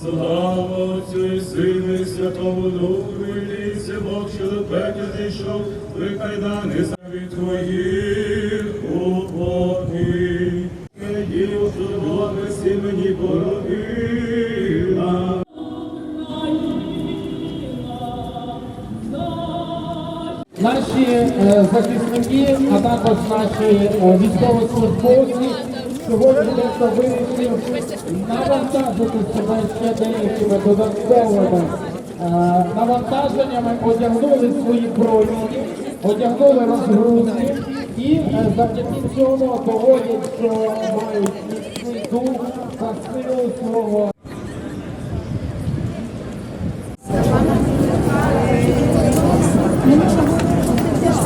Слава Отцю і Сину Святому Духу, і зійшов, викайдани від твоїх уплоти. Дів, що мені породила. Наші е, захисники, а також наші е, військовослужбовці сьогодні вирішив навантажити себе ще деякими додатковими навантаженнями, одягнули свої броні, одягнули розгрузки. І е, завдяки цьому доводять, що мають міцний дух та силу свого